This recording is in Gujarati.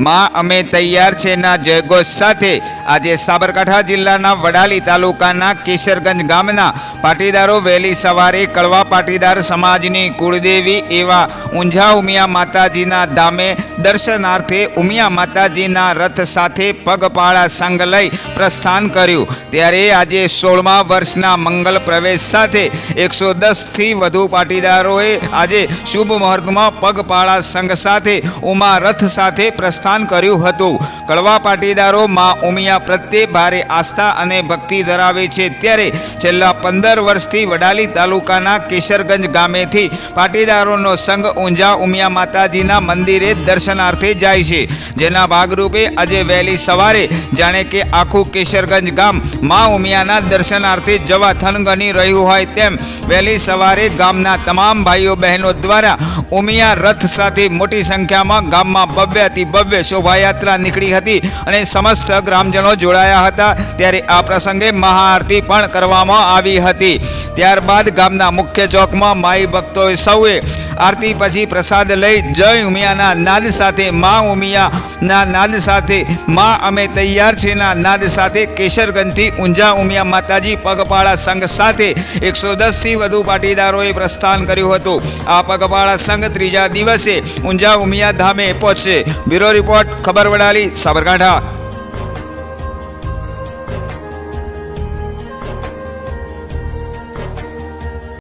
માં, અમે તૈયાર છે ના જયઘોષ સાથે. આજે સાબરકાંઠા જિલ્લાના વડાલી તાલુકાના કેશરગંજ ગામના પાટીદારો વહેલી સવારે કડવા પાટીદાર સમાજની કુળદેવી એવા ઊંઝા ઉમિયા માતાજીના ધામે દર્શનાર્થે ઉમિયા માતાજીના રથ સાથે પગપાળા સંઘ લઈ પ્રસ્થાન કર્યું. ત્યારે આજે સોળમા વર્ષના મંગલ પ્રવેશ સાથે એકસો દસથી વધુ પાટીદારોએ આજે શુભ મુહૂર્તમાં પગપાળા સંઘ સાથે ઉમા રથ સાથે પ્રસ્થાન કર્યું હતું. કડવા પાટીદારો માં ઉમિયા પ્રત્યે ભારે આસ્થા અને ભક્તિ ધરાવે છે. ત્યારે છેલ્લા પંદર વર્ષથી વડાલી તાલુકાના કેશરગંજ ગામેથી પાટીદારોનો સંઘ ઊંઝા ઉમિયા માતાજીના મંદિરે દર્શનાર્થે જાય છે. જેના ભાગરૂપે આજે વહેલી સવારે જાણે કે આખું કેશરગંજ ગામ મા ઉમિયાના દર્શનાર્થે જવા થનગની રહ્યું હોય તેમ વહેલી સવારે ગામના તમામ ભાઈઓ બહેનો દ્વારા ઉમિયા રથ સાથે મોટી સંખ્યામાં ગામમાં ભવ્યથી ભવ્ય શોભાયાત્રા નીકળી હતી અને સમસ્ત ગ્રામજનો જોડાયા હતા. ત્યારે આ પ્રસંગે મહાઆરતી પણ કરવામાં આવી હતી. ત્યારબાદ ગામના મુખ્ય ચોકમાં માઈ ભક્તોએ સૌએ આરતી પછી પ્રસાદ લઈ જય ઉમિયાના નાદ સાથે મા ઉમિયાના નાદ સાથે મા અમે તૈયાર છે ના નાદ સાથે કેશરગંજથી ઊંઝા ઉમિયા માતાજી, પગપાળા સંઘ સાથે એકસો દસથી વધુ પાટીદારોએ પ્રસ્થાન કર્યું હતું. આ પગપાળા સંઘ ત્રીજા દિવસે ઊંઝા ઉમિયા ધામે પહોંચશે. બ્યુરો રિપોર્ટ, ખબર વડાલી, સાબરકાંઠા.